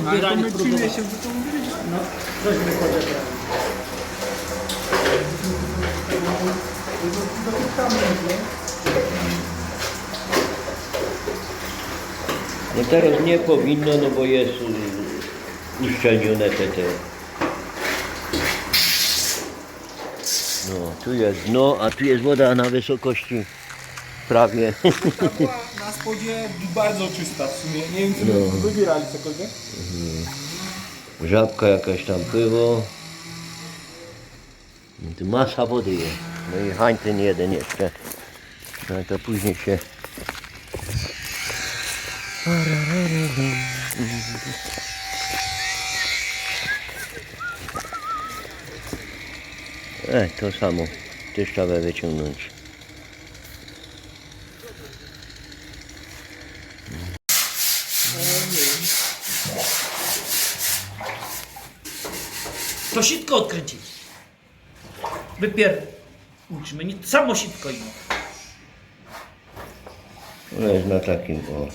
próbowali. miesiące to mówiliśmy. No, weźmy poczekaj. No teraz nie powinno, no bo jest uszczelnione te, te. No, tu jest dno, a tu jest woda na wysokości prawie. Spodzie bardzo czysta w sumie. Nie wiem, czy No. wybierali cokolwiek. Żabka jakaś tam pływo. No, tu masa wody jest. No i hań ten jeden jeszcze. No to później się... E, to samo. Też trzeba wyciągnąć. To sitko odkręcić. Wypier... Uczmy, nie, samo sitko ino. No jest na takim, o.